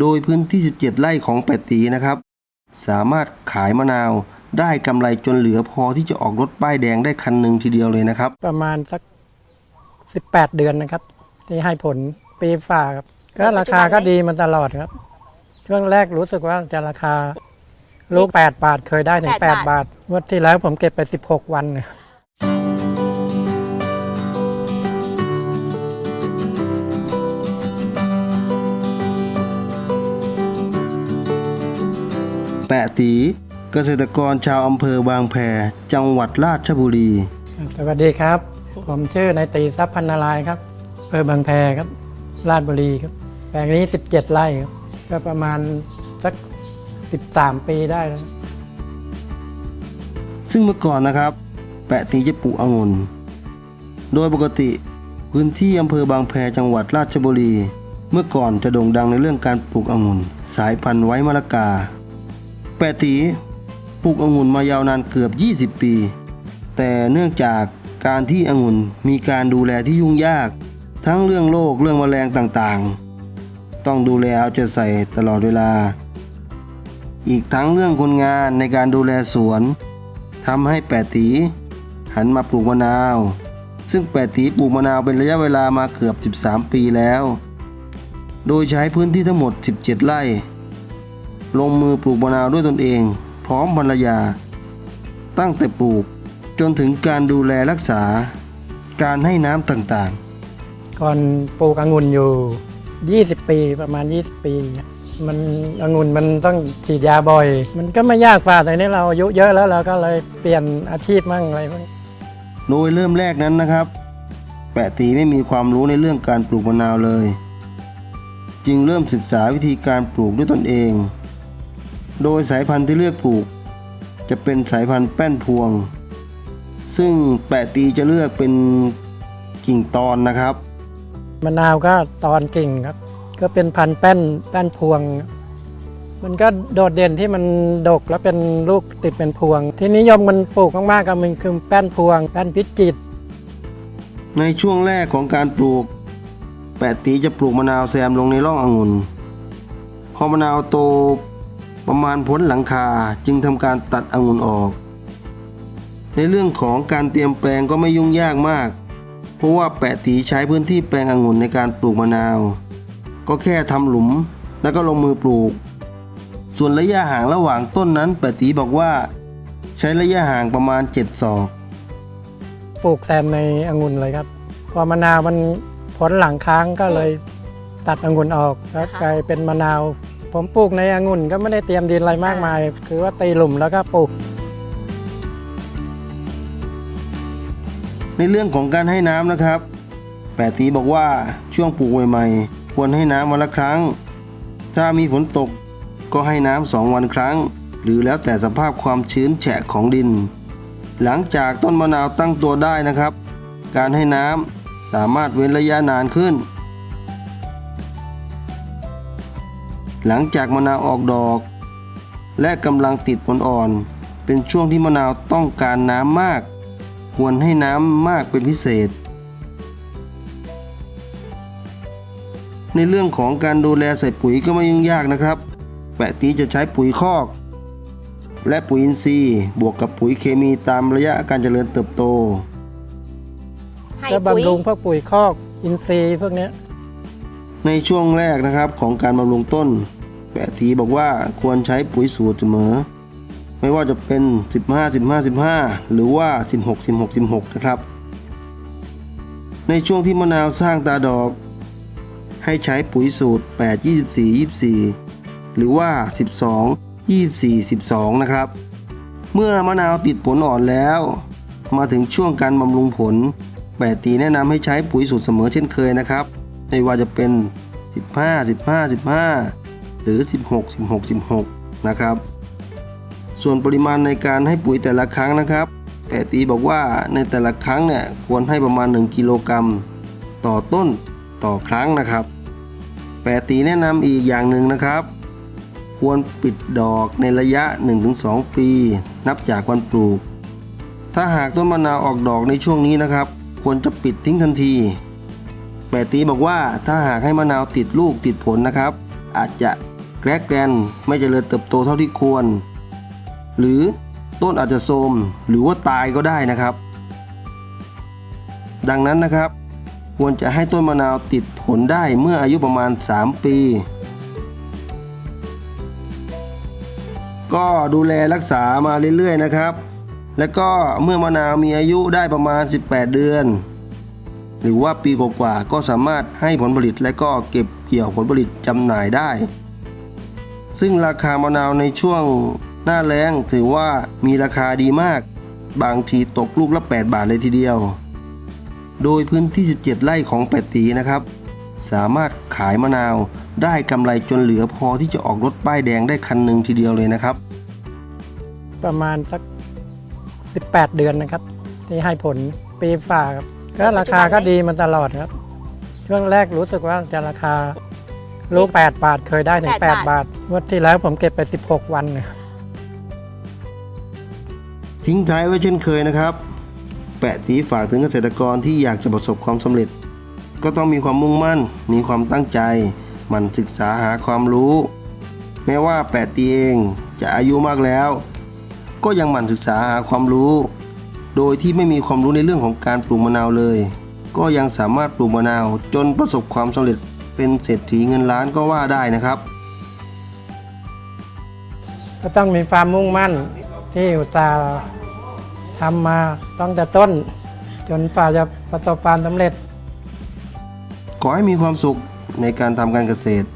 โดยพื้นที่ 17 ไร่ของแปดตีนะครับ สามารถขายมะนาวได้กำไรจนเหลือพอที่จะออกรถป้ายแดงได้คันหนึ่งทีเดียวเลยนะครับ ประมาณสักสิบแปดเดือนนะครับ ที่ให้ผลปีฝ่าครับก็ราคาก็ดีมาตลอดครับ ช่วงแรกรู้สึกว่าจะราคาลูกแปดบาทเคยได้ถึงแปแปดดบาท วันที่แล้วผมเก็บไปสิบหกวัน แปะตี เกษตรกรชาวอำเภอบางแพจังหวัดราชบุรี สวัสดีครับ ผมชื่อนายตีทรัพย์พันนารายณ์ครับอำเภอบางแพครับ ราชบุรีครับ แปลงนี้ 17 ไร่ครับ ก็ประมาณสัก 13 ปีได้แล้วซึ่งเมื่อก่อนนะครับ แปะตีจะปลูกองุ่น โดยปกติพื้นที่อำเภอบางแพจังหวัดราชบุรี เมื่อก่อนจะโด่งดังในเรื่องการปลูกองุ่น สายพันธุ์ไว้มะละกา แปะตีปลูกองุ่นมายาวนานเกือบ 20 ปี แต่เนื่องจากการที่องุ่นมีการดูแลที่ยุ่งยาก ทั้งเรื่องโรคเรื่องแมลงต่างๆ ต้องดูแลเอาใจใส่ตลอดเวลา อีกทั้งเรื่องคนงานในการดูแลสวนทำให้แปตีหันมาปลูกมะนาว ซึ่งแปตีปลูกมะนาวเป็นระยะเวลามาเกือบ 13 ปีแล้ว โดยใช้พื้นที่ทั้งหมด 17 ไร่ ลงมือปลูกมะนาวด้วยตนเอง พร้อมภรรยา ตั้งแต่ปลูกจนถึงการดูแลรักษา การให้น้ำต่างๆ ก่อนปลูกองุ่นอยู่ 20 ปีประมาณ 20 ปีเนี่ยมันองุ่นมันต้องฉีดยาบ่อย มันก็ไม่ยากฝ่าแต่นี้เราอายุเยอะแล้วเราก็เลยเปลี่ยนอาชีพมั่งอะไรมั่งโดยเริ่มแรกนั้นนะครับ แปะตีไม่มีความรู้ในเรื่องการปลูกมะนาวเลย จึงเริ่มศึกษาวิธีการปลูกด้วยตนเอง โดยสายพันธุ์ที่เลือกปลูก จะเป็นสายพันธุ์แป้นพวง ซึ่งแปะตีจะเลือกเป็นกิ่งตอนนะครับ มะนาวก็ตอนกิ่งครับ ก็เป็นพันธุ์แป้นแป้นพวง มันก็โดดเด่นที่มันดกแล้วเป็นลูกติดเป็นพวง ที่นิยมมันปลูกมากๆก็มันคือแป้นพวง แป้นพิจิตรในช่วงแรกของการปลูก แปดตีจะปลูกมะนาวแซมลงในร่ององุ่น พอมะนาวโต ประมาณพ้นหลังคาจึงทำการตัดองุ่นออก ในเรื่องของการเตรียมแปลงก็ไม่ยุ่งยากมาก เพราะว่าแปะตีใช้พื้นที่แปลงองุ่นในการปลูกมะนาว ก็แค่ทำหลุมแล้วก็ลงมือปลูก ส่วนระยะห่างระหว่างต้นนั้นแปะตีบอกว่า ใช้ระยะห่างประมาณ 7 ศอก ปลูกแซมในองุ่นเลยครับพอมะนาวมันผลหลังค้างก็เลยตัดองุ่นออกแล้วกลายเป็นมะนาว ผมปลูกในองุ่นก็ไม่ได้เตรียมดินอะไรมากมาย คือว่าตีหลุมแล้วก็ปลูก ในเรื่องของการให้น้ำนะครับแปดตีบอกว่าช่วงปลูกใหม่ๆควรให้น้ำวันละครั้ง ถ้ามีฝนตกก็ให้น้ำสองวันครั้ง หรือแล้วแต่สภาพความชื้นแฉะของดิน หลังจากต้นมะนาวตั้งตัวได้นะครับ การให้น้ำสามารถเว้นระยะนานขึ้น หลังจากมะนาวออกดอก และกำลังติดผลอ่อนเป็นช่วงที่มะนาวต้องการน้ำมาก ควรให้น้ำมากเป็นพิเศษ ในเรื่องของการดูแลใส่ปุ๋ยก็ไม่ยุ่งยากนะครับ แปะตีจะใช้ปุ๋ยคอก และปุ๋ยอินทรีย์บวกกับปุ๋ยเคมีตามระยะการเจริญเติบโต ให้ก็ปุ๋ยบำรุงพวกปุ๋ยคอกอินทรีย์พวกเนี้ย ในช่วงแรกนะครับของการบำรุงต้นแปะทีบอกว่าควรใช้ปุ๋ยสูตรเสมอ ไม่ว่าจะเป็น 15 15 15 หรือว่า 16 16 16 นะครับ ในช่วงที่มะนาวสร้างตาดอก ให้ใช้ปุ๋ยสูตร 8 24 24 หรือว่า 12 24 12 นะครับ เมื่อมะนาวติดผลอ่อนแล้ว มาถึงช่วงการบำรุงผลแปดตีแนะนำให้ใช้ปุ๋ยสูตรเสมอเช่นเคยนะครับ ไม่ว่าจะเป็น 15 15 15 หรือ 16 16 16 นะครับ ส่วนปริมาณในการให้ปุ๋ยแต่ละครั้งนะครับแปดตีบอกว่าในแต่ละครั้งเนี่ยควรให้ประมาณ 1 กิโลกรัมต่อต้นต่อครั้งนะครับแปดตีแนะนำอีกอย่างหนึ่งนะครับ ควรปิดดอกในระยะ 1-2 ปี นับจากวันปลูก ถ้าหากต้นมะนาวออกดอกในช่วงนี้นะครับ ควรจะปิดทิ้งทันที แปดตีบอกว่าถ้าหากให้มะนาวติดลูกติดผลนะครับ อาจจะแกรกแกรนไม่เจริญเติบโตเท่าที่ควร หรือต้นอาจจะโทมหรือว่าตายก็ได้นะครับ ดังนั้นนะครับ ควรจะให้ต้นมะนาวติดผลได้เมื่ออายุประมาณ 3 ปี ก็ดูแลรักษามาเรื่อยๆนะครับ แล้วก็เมื่อมะนาวมีอายุได้ประมาณ 18 เดือน หรือว่าปีกว่าๆก็สามารถให้ผลผลิตและก็เก็บเกี่ยวผลผลิตจำหน่ายได้ ซึ่งราคามะนาวในช่วงหน้าแล้งถือว่ามีราคาดีมาก บางทีตกลูกละ 8 บาทเลยทีเดียว โดยพื้นที่ 17 ไร่ของแปดตีนะครับ สามารถขายมะนาวได้กำไรจนเหลือพอที่จะออกรถป้ายแดงได้คันหนึ่งทีเดียวเลยนะครับ ประมาณสัก 18 เดือนนะครับ ที่ให้ผลปีฝ่าครับ ก็ราคาก็ดีมาตลอดครับ ช่วงแรกรู้สึกว่าจะราคาลูก8บาทเคยได้ถึง8 8บาทงวันที่แล้วผมเก็บไป 16 วันเนี่ยทิ้งท้ายไว้เช่นเคยนะครับ แปะตีฝากถึงเกษตรกรที่อยากจะประสบความสำเร็จ ก็ต้องมีความมุ่งมั่น มีความตั้งใจหมั่นศึกษาหาความรู้ แม้ว่าแปะตีเองจะอายุมากแล้ว ก็ยังหมั่นศึกษาหาความรู้ โดยที่ไม่มีความรู้ในเรื่องของการปลูกมะนาวเลย ก็ยังสามารถปลูกมะนาว จนประสบความสำเร็จเป็นเศรษฐีเงินล้านก็ว่าได้นะครับ ก็ต้องมีความมุ่งมั่นที่อุตสาห์ทำมาตั้งแต่ต้น จนฝ่าจะประสบความสำเร็จ ขอให้มีความสุขในการทำการเกษตร